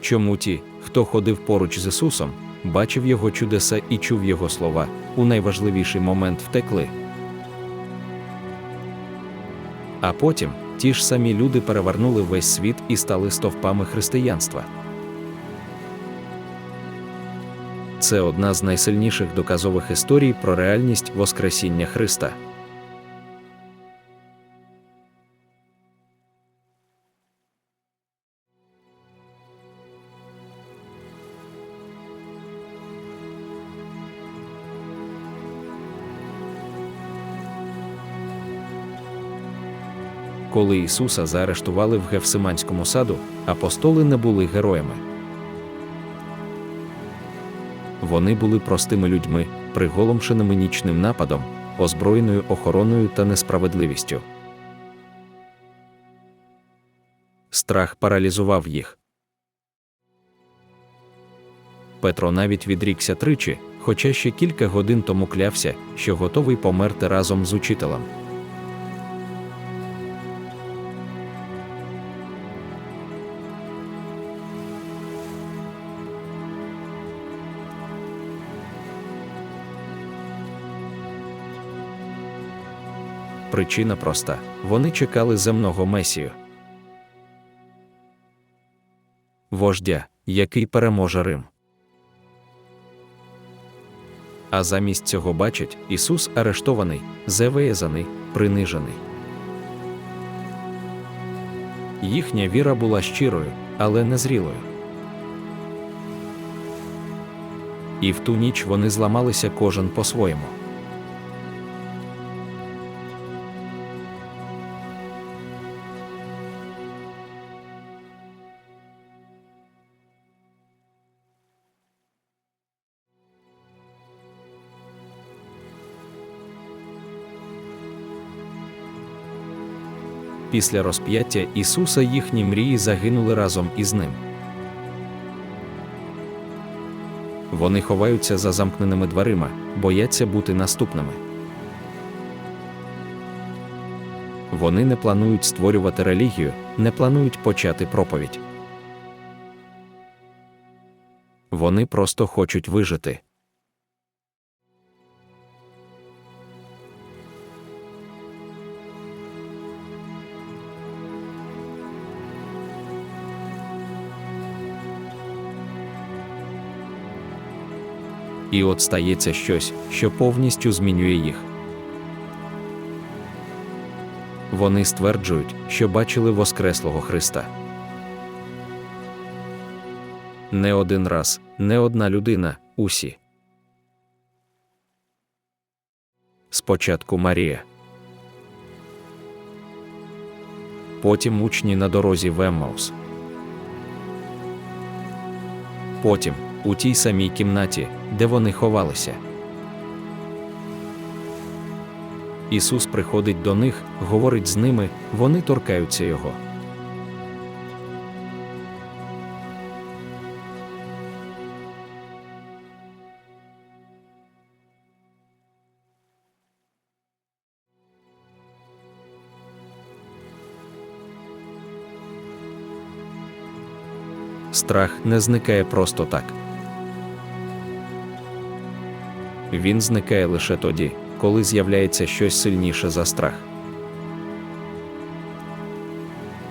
чому ті, хто ходив поруч з Ісусом, бачив Його чудеса і чув Його слова, у найважливіший момент втекли. А потім ті ж самі люди перевернули весь світ і стали стовпами християнства. Це одна з найсильніших доказових історій про реальність Воскресіння Христа. Коли Ісуса заарештували в Гефсиманському саду, апостоли не були героями. Вони були простими людьми, приголомшеними нічним нападом, озброєною охороною та несправедливістю. Страх паралізував їх. Петро навіть відрікся тричі, хоча ще кілька годин тому клявся, що готовий померти разом з учителем. Причина проста: вони чекали земного месію. Вождя, який переможе Рим. А замість цього бачать, Ісус арештований, завиязаний, принижений. Їхня віра була щирою, але незрілою. І в ту ніч вони зламалися кожен по-своєму. Після розп'яття Ісуса їхні мрії загинули разом із ним. Вони ховаються за замкненими дверима, бояться бути наступними. Вони не планують створювати релігію, не планують почати проповідь. Вони просто хочуть вижити. І от стається щось, що повністю змінює їх. Вони стверджують, що бачили Воскреслого Христа. Не один раз, не одна людина, усі. Спочатку Марія. Потім учні на дорозі в Еммаус. Потім у тій самій кімнаті, де вони ховалися. Ісус приходить до них, говорить з ними, вони торкаються Його. Страх не зникає просто так. Він зникає лише тоді, коли з'являється щось сильніше за страх.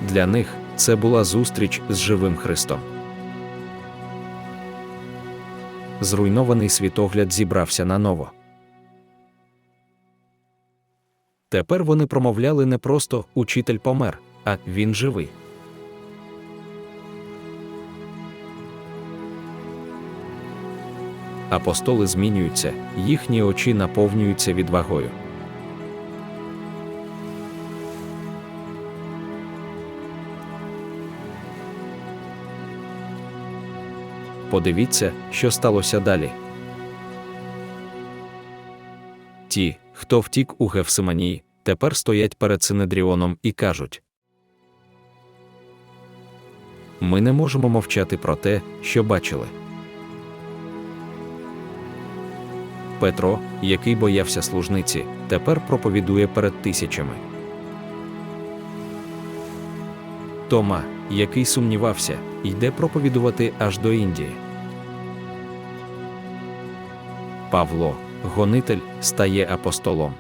Для них це була зустріч з живим Христом. Зруйнований світогляд зібрався наново. Тепер вони промовляли не просто учитель помер, а він живий. Апостоли змінюються, їхні очі наповнюються відвагою. Подивіться, що сталося далі. Ті, хто втік у Гефсиманії, тепер стоять перед Синедріоном і кажуть: Ми не можемо мовчати про те, що бачили. Петро, який боявся служниці, тепер проповідує перед тисячами. Тома, який сумнівався, йде проповідувати аж до Індії. Павло, гонитель, стає апостолом.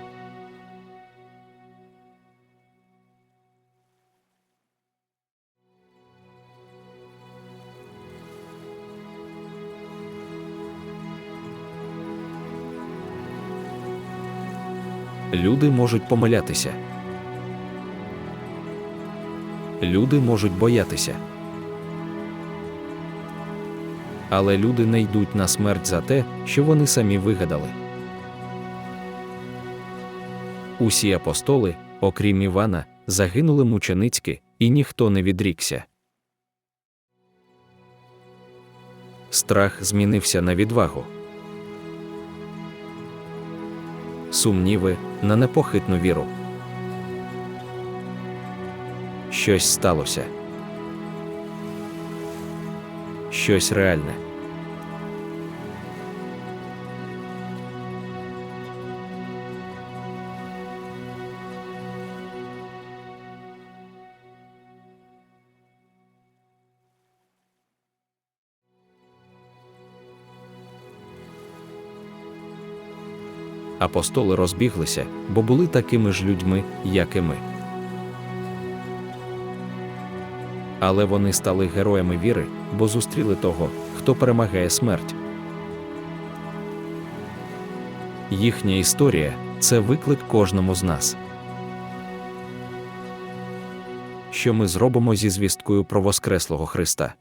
Люди можуть помилятися. Люди можуть боятися. Але люди не йдуть на смерть за те, що вони самі вигадали. Усі апостоли, окрім Івана, загинули мученицьки, і ніхто не відрікся. Страх змінився на відвагу. Сумніви на непохитну віру. Щось сталося. Щось реальне. Апостоли розбіглися, бо були такими ж людьми, як і ми. Але вони стали героями віри, бо зустріли того, хто перемагає смерть. Їхня історія це виклик кожному з нас. Що ми зробимо зі звісткою про Воскреслого Христа?